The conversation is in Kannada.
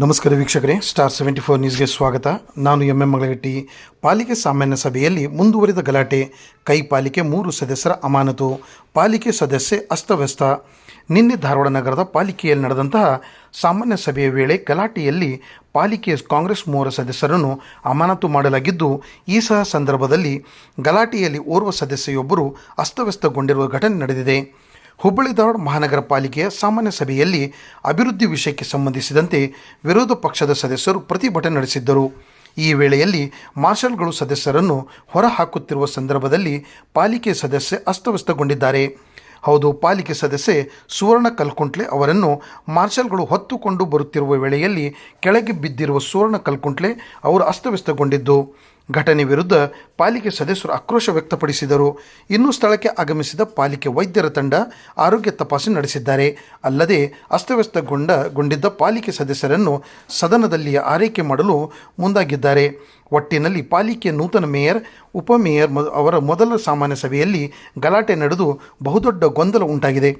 ನಮಸ್ಕಾರ ವೀಕ್ಷಕರೇ ಸ್ಟಾರ್ ಸೆವೆಂಟಿ ಫೋರ್ ನ್ಯೂಸ್ಗೆ ಸ್ವಾಗತ. ನಾನು ಎಂ ಎಂ ಮಗಳಗಟ್ಟಿ. ಪಾಲಿಕೆ ಸಾಮಾನ್ಯ ಸಭೆಯಲ್ಲಿ ಮುಂದುವರಿದ ಗಲಾಟೆ, ಕೈ ಪಾಲಿಕೆ ಮೂರು ಸದಸ್ಯರ ಅಮಾನತು, ಪಾಲಿಕೆ ಸದಸ್ಯೆ ಅಸ್ತವ್ಯಸ್ತ. ನಿನ್ನೆ ಧಾರವಾಡ ನಗರದ ಪಾಲಿಕೆಯಲ್ಲಿ ನಡೆದಂತಹ ಸಾಮಾನ್ಯ ಸಭೆಯ ವೇಳೆ ಗಲಾಟೆಯಲ್ಲಿ ಪಾಲಿಕೆಯ ಕಾಂಗ್ರೆಸ್ ಮೂವರ ಸದಸ್ಯರನ್ನು ಅಮಾನತು ಮಾಡಲಾಗಿದ್ದು, ಈ ಸಹ ಸಂದರ್ಭದಲ್ಲಿ ಗಲಾಟೆಯಲ್ಲಿ ಓರ್ವ ಸದಸ್ಯೆಯೊಬ್ಬರು ಅಸ್ತವ್ಯಸ್ತಗೊಂಡಿರುವ ಘಟನೆ ನಡೆದಿದೆ. ಹುಬ್ಬಳ್ಳಿ ಧಾರವಾಡ ಮಹಾನಗರ ಪಾಲಿಕೆಯ ಸಾಮಾನ್ಯ ಸಭೆಯಲ್ಲಿ ಅಭಿವೃದ್ಧಿ ವಿಷಯಕ್ಕೆ ಸಂಬಂಧಿಸಿದಂತೆ ವಿರೋಧ ಪಕ್ಷದ ಸದಸ್ಯರು ಪ್ರತಿಭಟನೆ ನಡೆಸಿದ್ದರು. ಈ ವೇಳೆಯಲ್ಲಿ ಮಾರ್ಷಲ್ಗಳು ಸದಸ್ಯರನ್ನು ಹೊರಹಾಕುತ್ತಿರುವ ಸಂದರ್ಭದಲ್ಲಿ ಪಾಲಿಕೆ ಸದಸ್ಯೆ ಅಸ್ತವ್ಯಸ್ತಗೊಂಡಿದ್ದಾರೆ. ಹೌದು, ಪಾಲಿಕೆ ಸದಸ್ಯೆ ಸುವರ್ಣ ಕಲ್ಕುಂಟ್ಲೆ ಅವರನ್ನು ಮಾರ್ಷಲ್ಗಳು ಹೊತ್ತುಕೊಂಡು ಬರುತ್ತಿರುವ ವೇಳೆಯಲ್ಲಿ ಕೆಳಗೆ ಬಿದ್ದಿರುವ ಸುವರ್ಣ ಕಲ್ಕುಂಟ್ಲೆ ಅವರು ಅಸ್ತವ್ಯಸ್ತಗೊಂಡಿದ್ದು. ಘಟನೆ ವಿರುದ್ಧ ಪಾಲಿಕೆ ಸದಸ್ಯರು ಆಕ್ರೋಶ ವ್ಯಕ್ತಪಡಿಸಿದರು. ಇನ್ನು ಸ್ಥಳಕ್ಕೆ ಆಗಮಿಸಿದ ಪಾಲಿಕೆ ವೈದ್ಯರ ತಂಡ ಆರೋಗ್ಯ ತಪಾಸಣೆ ನಡೆಸಿದ್ದಾರೆ. ಅಲ್ಲದೆ ಅಸ್ತವ್ಯಸ್ತಗೊಂಡ ಗೊಂಡಿದ್ದ ಪಾಲಿಕೆ ಸದಸ್ಯರನ್ನು ಸದನದಲ್ಲಿ ಆರೈಕೆ ಮಾಡಲು ಮುಂದಾಗಿದ್ದಾರೆ. ಒಟ್ಟಿನಲ್ಲಿ ಪಾಲಿಕೆ ನೂತನ ಮೇಯರ್ ಉಪಮೇಯರ್ ಅವರ ಮೊದಲ ಸಾಮಾನ್ಯ ಸಭೆಯಲ್ಲಿ ಗಲಾಟೆ ನಡೆದು ಬಹುದೊಡ್ಡ ಗೊಂದಲ ಉಂಟಾಗಿದೆ.